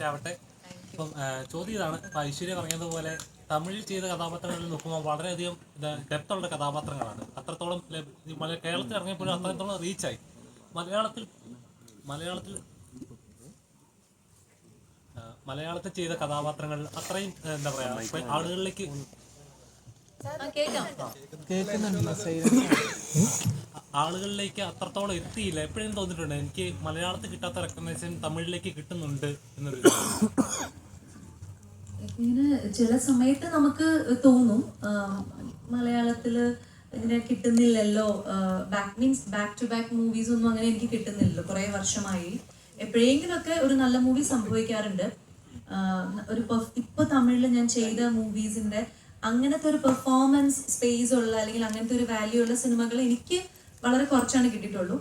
Best ആവട്ടെ ഇപ്പം ചോദ്യം ഇതാണ്. ഇപ്പം ഐശ്വര്യ പറഞ്ഞതുപോലെ തമിഴിൽ ചെയ്ത കഥാപാത്രങ്ങളിൽ നോക്കുമ്പോൾ വളരെയധികം ഡെപ്തുള്ള കഥാപാത്രങ്ങളാണ്. അത്രത്തോളം കേരളത്തിൽ ഇറങ്ങിയപ്പോഴും അത്രത്തോളം റീച്ചായി. മലയാളത്തിൽ മലയാളത്തിൽ മലയാളത്തിൽ ചെയ്ത കഥാപാത്രങ്ങൾ അത്രയും എന്താ പറയാ ആളുകളിലേക്ക് കേൾക്കുന്നുണ്ട്? കേൾക്കാം ആളുകളിലേക്ക് അത്രത്തോളം എത്തിയില്ല. എപ്പോഴും തോന്നിയിട്ടുണ്ട്? എനിക്ക് മലയാളത്തിൽ കിട്ടാത്ത റെക്കഗ്നേഷൻ തമിഴിലേക്ക് കിട്ടുന്നുണ്ട് എന്നൊരു. ഇങ്ങനെ ചില സമയത്ത് നമുക്ക് തോന്നും മലയാളത്തിൽ ഇങ്ങനെ കിട്ടുന്നില്ലല്ലോ. Back means back to back movies ഒന്നും അങ്ങനെ എനിക്ക് കിട്ടുന്നില്ലല്ലോ. കുറെ വർഷമായി. എപ്പോഴെങ്കിലൊക്കെ ഒരു നല്ല മൂവി സംഭവിക്കാറുണ്ട്. ഒരു ഇപ്പൊ തമിഴിൽ ഞാൻ ചെയ്ത മൂവീസിന്റെ അങ്ങനത്തെ ഒരു പെർഫോമൻസ് സ്പേസ് ഉള്ള അല്ലെങ്കിൽ അങ്ങനത്തെ ഒരു വാല്യൂ ഉള്ള സിനിമകൾ എനിക്ക് വളരെ കുറച്ചാണ് കിട്ടിയിട്ടുള്ളൂ.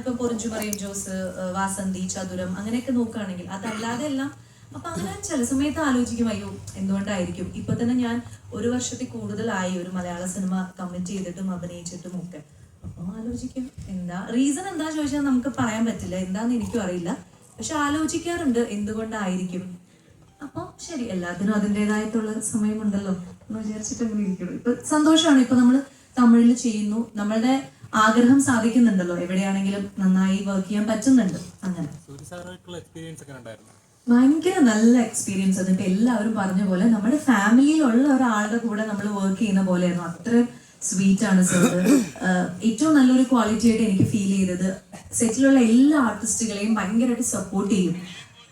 ഇപ്പൊ പൊറിഞ്ചുമറിയും ജോസ് വാസന്തി ചതുരം അങ്ങനെയൊക്കെ നോക്കുകയാണെങ്കിൽ അതല്ലാതെ എല്ലാം അപ്പൊ അങ്ങനെ ചില സമയത്ത് ആലോചിക്കും അയ്യോ എന്തുകൊണ്ടായിരിക്കും? ഇപ്പൊ തന്നെ ഞാൻ ഒരു വർഷത്തിൽ കൂടുതലായി ഒരു മലയാള സിനിമ കമ്മിറ്റ് ചെയ്തിട്ടും അഭിനയിച്ചിട്ടും ഒക്കെ. അപ്പം ആലോചിക്കും എന്താ റീസൺ എന്താ ചോദിച്ചാൽ നമുക്ക് പറയാൻ പറ്റില്ല എന്താന്ന് എനിക്കും അറിയില്ല. പക്ഷെ ആലോചിക്കാറുണ്ട് എന്തുകൊണ്ടായിരിക്കും? അപ്പൊ ശരി എല്ലാത്തിനും അതിന്റെതായിട്ടുള്ള സമയമുണ്ടല്ലോ. എന്ന് വിചാരിച്ചിട്ട് അങ്ങനെ ഇപ്പൊ സന്തോഷമാണ് ഇപ്പൊ നമ്മൾ തമിഴിൽ ചെയ്യുന്നു. നമ്മളുടെ ആഗ്രഹം സാധിക്കുന്നുണ്ടല്ലോ എവിടെയാണെങ്കിലും നന്നായി വർക്ക് ചെയ്യാൻ പറ്റുന്നുണ്ട്. അങ്ങനെ. ഭയങ്കര നല്ല എക്സ്പീരിയൻസ് അതിപ്പോ എല്ലാവരും പറഞ്ഞ പോലെ നമ്മുടെ ഫാമിലിയിലുള്ള ഒരാളുടെ കൂടെ നമ്മൾ വർക്ക് ചെയ്യുന്ന പോലെയായിരുന്നു. അത്ര സ്വീറ്റ് ആണ് സർ ഏറ്റവും നല്ലൊരു ക്വാളിറ്റി ആയിട്ട് എനിക്ക് ഫീൽ ചെയ്തത് സെറ്റിലുള്ള എല്ലാ ആർട്ടിസ്റ്റുകളെയും ഭയങ്കരമായിട്ട് സപ്പോർട്ട് ചെയ്യും.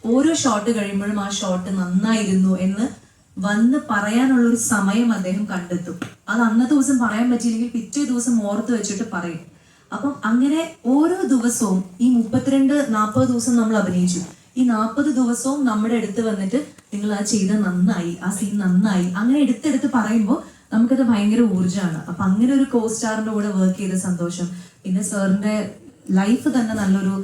ഓരോ ഷോട്ട് കഴിയുമ്പോഴും ആ ഷോട്ട് നന്നായിരുന്നു എന്ന് വന്ന് പറയാനുള്ള ഒരു സമയം അദ്ദേഹം കണ്ടെത്തും. അത് അന്നത്തെ ദിവസം പറയാൻ പറ്റിയില്ലെങ്കിൽ പിറ്റേ ദിവസം ഓർത്ത് വെച്ചിട്ട് പറയും. അപ്പം അങ്ങനെ ഓരോ ദിവസവും ഈ മുപ്പത്തിരണ്ട് നാൽപ്പത് ദിവസം നമ്മൾ അഭിനയിച്ചു. ഈ നാൽപ്പത് ദിവസവും നമ്മുടെ അടുത്ത് വന്നിട്ട് നിങ്ങൾ ആ ചെയ്ത നന്നായി ആ സീൻ നന്നായി. അങ്ങനെ എടുത്തെടുത്ത് പറയുമ്പോൾ നമുക്കത് ഭയങ്കര ഊർജമാണ്. അപ്പൊ അങ്ങനെ ഒരു കോ സ്റ്റാറിന്റെ കൂടെ വർക്ക് ചെയ്ത സന്തോഷം. പിന്നെ സാറിന്റെ ലൈഫ് തന്നെ നല്ലൊരു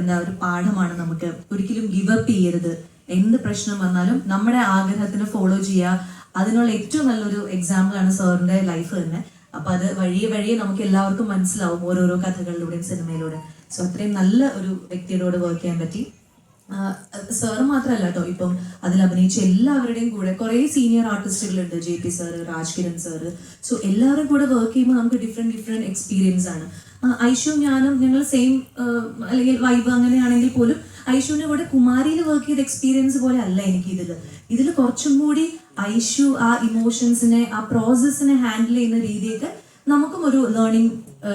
എന്താ ഒരു പാഠമാണ് നമുക്ക് ഒരിക്കലും ഗിവപ്പ് ചെയ്യരുത്. എന്ത് പ്രശ്നം വന്നാലും നമ്മുടെ ആഗ്രഹത്തിന് ഫോളോ ചെയ്യുക. അതിനുള്ള ഏറ്റവും നല്ലൊരു എക്സാമ്പിൾ ആണ് സാറിന്റെ ലൈഫ് തന്നെ. അപ്പൊ അത് വഴിയെ വഴിയെ നമുക്ക് എല്ലാവർക്കും മനസ്സിലാവും ഓരോരോ കഥകളിലൂടെയും സിനിമയിലൂടെ. സോ അത്രയും നല്ല ഒരു വ്യക്തിയോട് വർക്ക് ചെയ്യാൻ പറ്റി. സാറ് മാത്രമല്ല കേട്ടോ ഇപ്പം അതിൽ അഭിനയിച്ച എല്ലാവരുടെയും കൂടെ കുറെ senior ആർട്ടിസ്റ്റുകളുണ്ട് J P sir Rajkiran sir so എല്ലാവരും കൂടെ വർക്ക് ചെയ്യുമ്പോൾ നമുക്ക് ഡിഫറെന്റ് ഡിഫറെന്റ് എക്സ്പീരിയൻസ് ആണ്. ഐഷു ഞാനും ഞങ്ങൾ സെയിം അല്ലെങ്കിൽ വൈബ് അങ്ങനെയാണെങ്കിൽ പോലും ഐഷുവിന്റെ കൂടെ കുമാരിയിൽ വർക്ക് ചെയ്ത എക്സ്പീരിയൻസ് പോലെ അല്ല എനിക്ക് ഇതിൽ ഇതിൽ കുറച്ചും കൂടി ഐഷു ആ ഇമോഷൻസിനെ ആ പ്രോസസ്സിനെ ഹാൻഡിൽ ചെയ്യുന്ന രീതിയൊക്കെ നമുക്കും ഒരു ലേണിംഗ്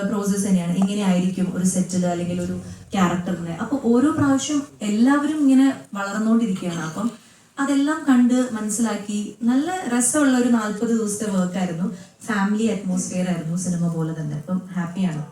പ്രോസസ്സ് തന്നെയാണ്. എങ്ങനെയായിരിക്കും ഒരു സെറ്റിൽ അല്ലെങ്കിൽ ഒരു ക്യാരക്ടറിനെ അപ്പൊ ഓരോ പ്രാവശ്യം എല്ലാവരും ഇങ്ങനെ വളർന്നുകൊണ്ടിരിക്കുകയാണ്. അപ്പം അതെല്ലാം കണ്ട് മനസ്സിലാക്കി നല്ല രസമുള്ള ഒരു നാൽപ്പത് ദിവസത്തെ വർക്കായിരുന്നു ഫാമിലി അറ്റ്മോസ്ഫിയർ ആയിരുന്നു സിനിമ പോലെ തന്നെ. അപ്പം ഹാപ്പിയാണ്